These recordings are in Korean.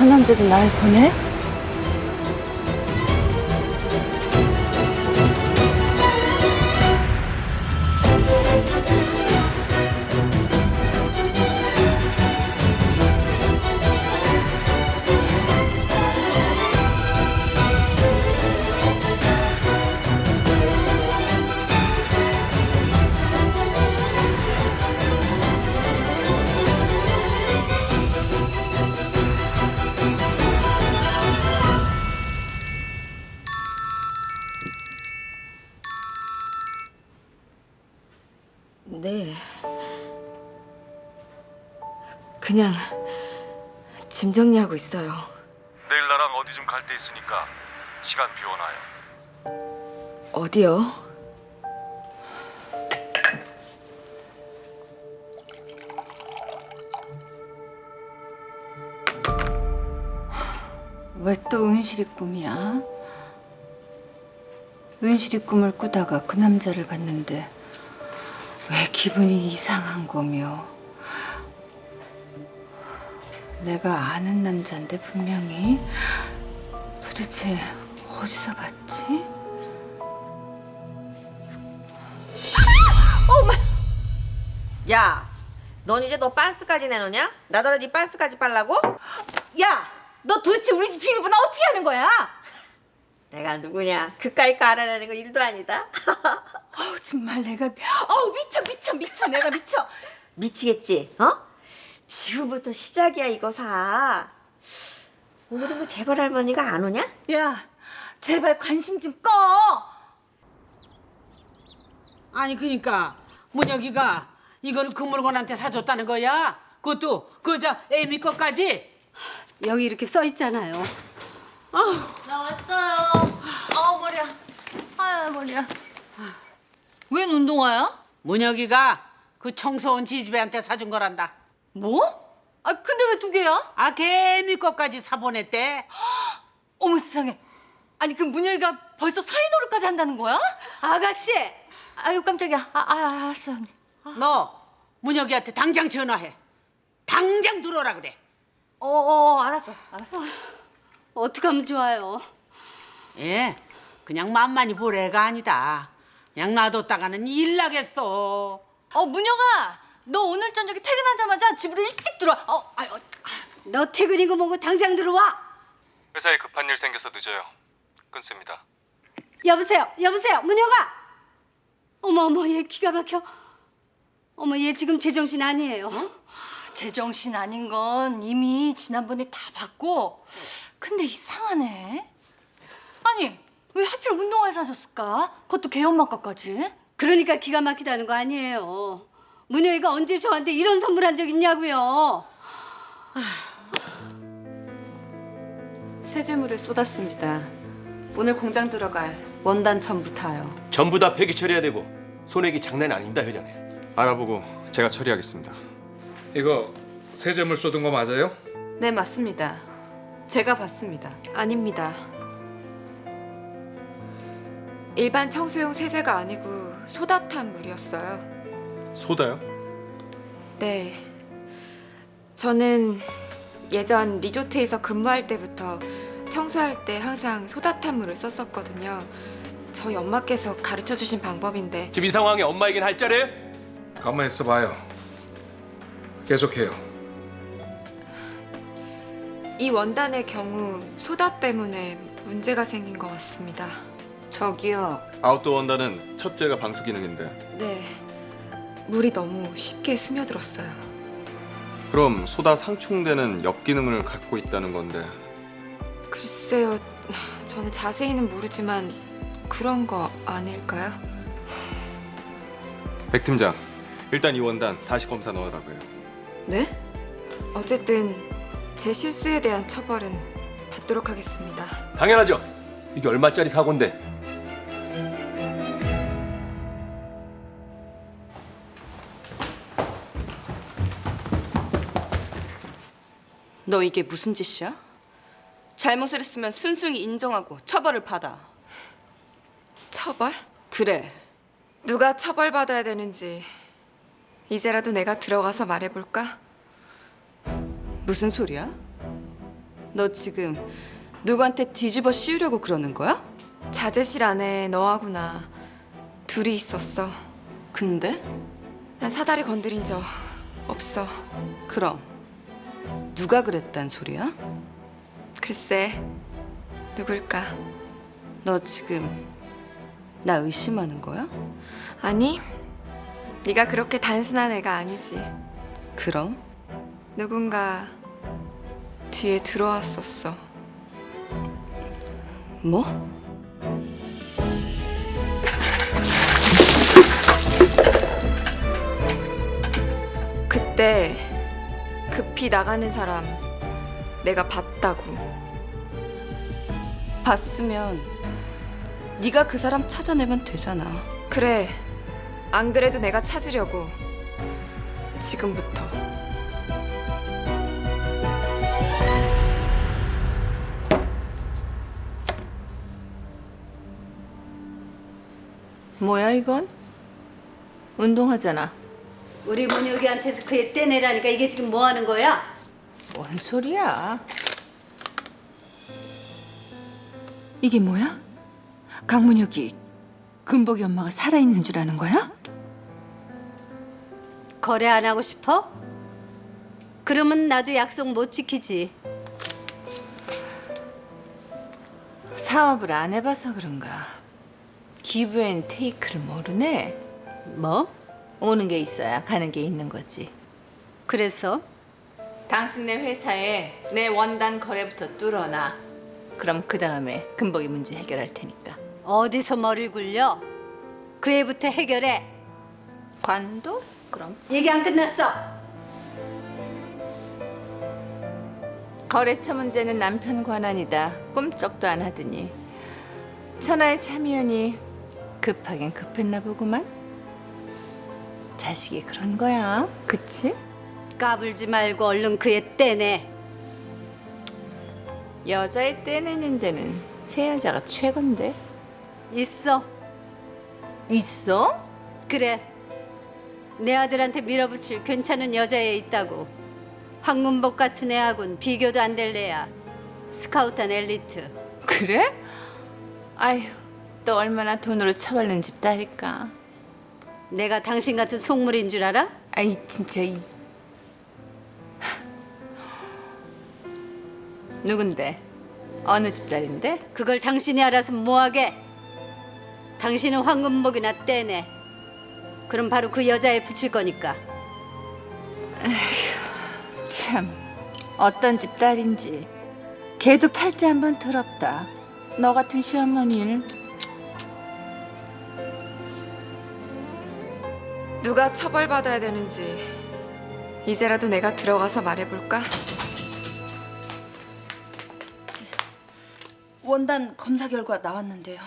저 남자도 날 보네? 그냥 짐 정리하고 있어요. 내일 나랑 어디 좀 갈 데 있으니까 시간 비워놔요. 어디요? 왜 또 은실이 꿈이야? 은실이 꿈을 꾸다가 그 남자를 봤는데 왜 기분이 이상한 거며? 내가 아는 남자인데 분명히 도대체 어디서 봤지? 야, 넌 이제 너 빤스까지 내놓냐? 나더러 네 빤스까지 빨라고? 야, 너 도대체 우리 집 비밀번호 어떻게 하는 거야? 내가 누구냐? 그까이 거 알아내는 거 일도 아니다. 아우 정말 내가 아우 미쳐 미쳐 미쳐 내가 미쳐. 미치겠지? 어? 지금부터 시작이야 이거 사. 오늘은 뭐 재벌 할머니가 안 오냐? 야, 제발 관심 좀 꺼. 아니 그니까 문혁이가 이거를 그 물건한테 사줬다는 거야? 그것도 그저 애미 거까지? 여기 이렇게 써 있잖아요. 나 왔어요. 아 머리야. 아 머리야. 웬 운동화야? 문혁이가 그 청소원 지지배한테 사준 거란다. 뭐? 아 근데 왜 두 개야? 아 개미 거까지 사보냈대. 어머 세상에. 아니 그 문열이가 벌써 사이 노릇까지 한다는 거야? 아가씨, 아유 깜짝이야. 아, 아 알았어 언니. 너 문혁이한테 당장 전화해. 당장 들어오라 그래. 어, 어, 어 알았어. 알았어. 어떻게 하면 좋아요? 예, 그냥 만만히 보래가 아니다. 그냥 놔뒀다가는 일 나겠어. 어 문영아, 너 오늘 저녁에 퇴근하자마자 집으로 일찍 들어와. 어, 아유, 너 퇴근이고 뭐고 당장 들어와. 회사에 급한 일 생겨서 늦어요. 끊습니다. 여보세요, 여보세요, 문혁아. 어머 어머, 얘 기가 막혀. 어머, 얘 지금 제정신 아니에요. 제정신 아닌 건 이미 지난번에 다 봤고. 근데 이상하네. 아니 왜 하필 운동화를 사줬을까? 그것도 개엄마 거까지. 그러니까 기가 막히다는 거 아니에요. 문혁이가 언제 저한테 이런 선물한 적 있냐고요. 세제물을 쏟았습니다. 오늘 공장 들어갈 원단 전부 타요. 전부 다 폐기 처리해야 되고 손해기 장난 아닙니다 회장님. 알아보고 제가 처리하겠습니다. 이거 세제물 쏟은 거 맞아요? 네, 맞습니다. 제가 봤습니다. 아닙니다. 일반 청소용 세제가 아니고 소다탄 물이었어요. 소다요? 네. 저는 예전 리조트에서 근무할 때부터 청소할 때 항상 소다탄 물을 썼었거든요. 저희 엄마께서 가르쳐 주신 방법인데 지금 이 상황에 엄마에겐 할 자래? 가만히 있어 봐요. 계속해요. 이 원단의 경우 소다 때문에 문제가 생긴 것 같습니다. 저기요. 아웃도어 원단은 첫째가 방수 기능인데 네. 물이 너무 쉽게 스며들었어요. 그럼 소다 상충되는 역기능을 갖고 있다는 건데 글쎄요. 저는 자세히는 모르지만 그런 거 아닐까요? 백 팀장 일단 이 원단 다시 검사 넣으라고요. 네? 어쨌든 제 실수에 대한 처벌은 받도록 하겠습니다. 당연하죠. 이게 얼마짜리 사고인데? 너 이게 무슨 짓이야? 잘못을 했으면 순순히 인정하고 처벌을 받아. 처벌? 그래. 누가 처벌받아야 되는지 이제라도 내가 들어가서 말해볼까? 무슨 소리야? 너 지금 누구한테 뒤집어 씌우려고 그러는 거야? 자제실 안에 너하고 나 둘이 있었어. 근데 난 사다리 건드린 적 없어. 그럼 누가 그랬단 소리야? 글쎄, 누굴까? 너 지금 나 의심하는 거야? 아니, 네가 그렇게 단순한 애가 아니지. 그럼 누군가 뒤에 들어왔었어. 뭐? 그때 급히 나가는 사람 내가 봤다고. 봤으면 네가 그 사람 찾아내면 되잖아. 그래. 안 그래도 내가 찾으려고. 지금부터. 뭐야 이건? 운동하잖아. 우리 문혁이한테서 그애 떼내라니까 이게 지금 뭐 하는 거야? 뭔 소리야? 이게 뭐야? 강문혁이 금복이 엄마가 살아있는 줄 아는 거야? 거래 안 하고 싶어? 그러면 나도 약속 못 지키지. 사업을 안 해봐서 그런가. 기브 앤 테이크를 모르네. 뭐? 오는 게 있어야 가는 게 있는 거지. 그래서 당신네 회사에 내 원단 거래부터 뚫어놔. 그럼 그 다음에 금복이 문제 해결할 테니까. 어디서 머리를 굴려? 그 애부터 해결해. 관도? 그럼. 얘기 안 끝났어. 거래처 문제는 남편 관한이다. 꿈쩍도 안 하더니 천하의 참의연이 급하긴 급했나 보구만. 자식이 그런 거야, 그치? 까불지 말고 얼른 그애 떼내. 여자애 떼내는 데는 새 여자가 최고인데. 있어. 있어? 그래. 내 아들한테 밀어붙일 괜찮은 여자애 있다고. 황문복 같은 애하고는 비교도 안 될 애야. 스카우트한 엘리트. 그래? 아휴, 또 얼마나 돈으로 처벌는 집 딸일까. 내가 당신 같은 속물인 줄 알아? 아이 진짜 이 누군데? 어느 집 딸인데? 그걸 당신이 알아서 뭐하게? 당신은 황금복이나 떼내. 그럼 바로 그 여자애 붙일 거니까. 참 어떤 집 딸인지 걔도 팔자 한번 더럽다. 너 같은 시어머니를 누가 처벌받아야 되는지 이제라도 내가 들어가서 말해볼까? 원단 검사 결과 나왔는데요.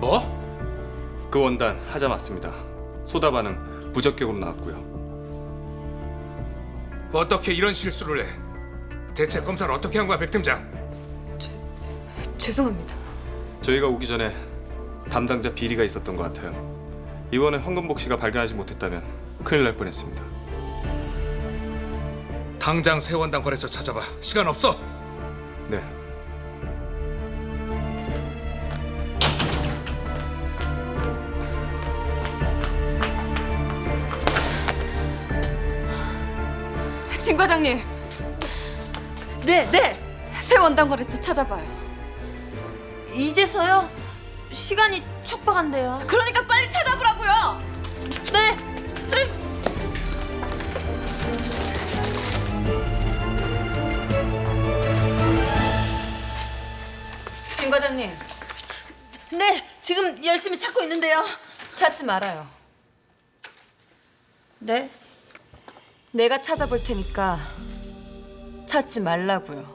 뭐? 그 원단 하자 맞습니다. 소다 반응 부적격으로 나왔고요. 어떻게 이런 실수를 해? 대체 검사를 어떻게 한 거야, 백 팀장? 죄송합니다. 저희가 오기 전에 담당자 비리가 있었던 것 같아요. 이번에 황금복 씨가 발견하지 못했다면 큰일 날 뻔했습니다. 당장 새 원단 거래처 찾아봐. 시간 없어. 네. 진 과장님. 네, 네. 새 원단 거래처 찾아봐요. 이제서요? 시간이 촉박한데요. 그러니까 빨리 찾아보라고요. 네. 진 과장님 네, 지금 열심히 찾고 있는데요. 찾지 말아요. 네? 내가 찾아볼 테니까 찾지 말라고요.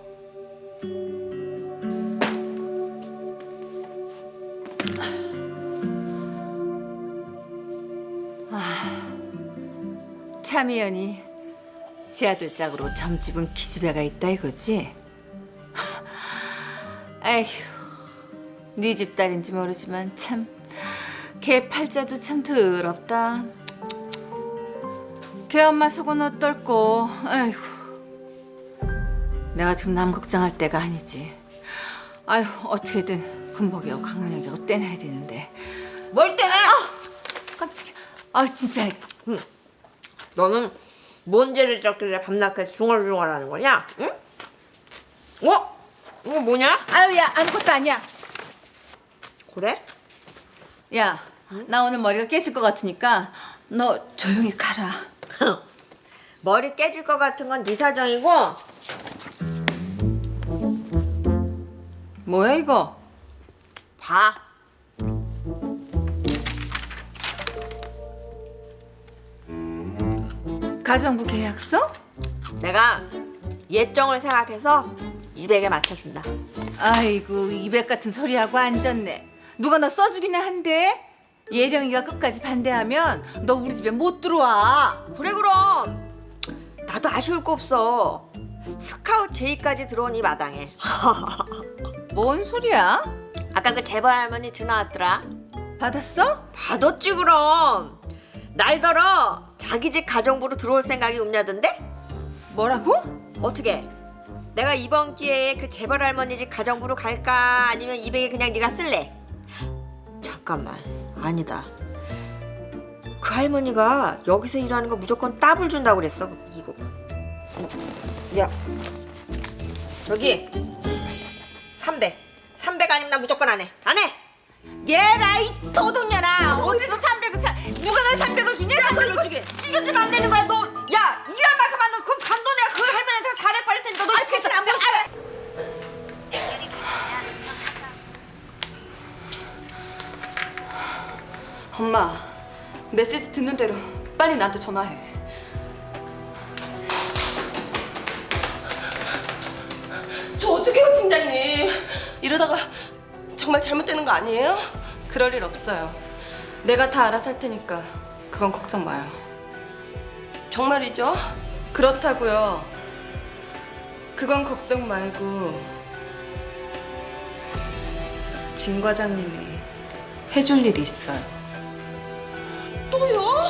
참이연이 지 아들 짝으로 점집은 기집애가 있다 이거지? 아휴, 네 집 딸인지 모르지만 참 걔 팔자도 참 더럽다. 걔 엄마 속은 어떨꼬? 아이고, 내가 지금 남 걱정할 때가 아니지. 아휴, 어떻게든 금복이하고 강문혁이하고 떼놔야 되는데. 뭘 떼나? 아, 깜짝이야. 아, 진짜. 너는 뭔 죄를 졌길래 밤낮까지 중얼중얼하는 거냐? 응? 어? 이거 뭐냐? 아유, 야, 아무것도 아니야. 그래? 야, 나 오늘 머리가 깨질 것 같으니까 너 조용히 가라. 머리 깨질 것 같은 건 네 사정이고 뭐야 이거? 봐. 가정부 계약서? 내가 예정을 생각해서 200에 맞춰준다. 아이고 이백 같은 소리하고 앉았네. 누가 너 써주기나 한대? 예령이가 끝까지 반대하면 너 우리 집에 못 들어와. 그래 그럼 나도 아쉬울 거 없어. 스카우트 제의까지 들어온 이 마당에 뭔 소리야? 아까 그 재벌 할머니 전화 왔더라. 받았어? 받았지 그럼. 날더러 자기 집 가정부로 들어올 생각이 없냐던데? 뭐라고? 어떻게? 내가 이번 기회에 그 재벌 할머니 집 가정부로 갈까 아니면 200에 그냥 네가 쓸래? 잠깐만 아니다. 그 할머니가 여기서 일하는 거 무조건 따블 준다고 그랬어 이거. 야 저기 300 300 아니면 나 무조건 안 해. 안 해. 얘라 이 도둑년아 어디서 300을 사 누가 날 300을 주냐? 나 이거 주게 찌겨지면 안 되는 거야 너. 야 일할 만큼 안 너. 그럼 감도 내가 그 할머니한테 400 받을 테니까 너. 아 됐어 안 받아 엄마, 메시지 듣는 대로 빨리 나한테 전화해. 저 어떡해요, 팀장님? 이러다가 정말 잘못되는 거 아니에요? 그럴 일 없어요. 내가 다 알아서 할 테니까 그건 걱정 마요. 정말이죠? 그렇다고요. 그건 걱정 말고 진 과장님이 해줄 일이 있어요. 都有。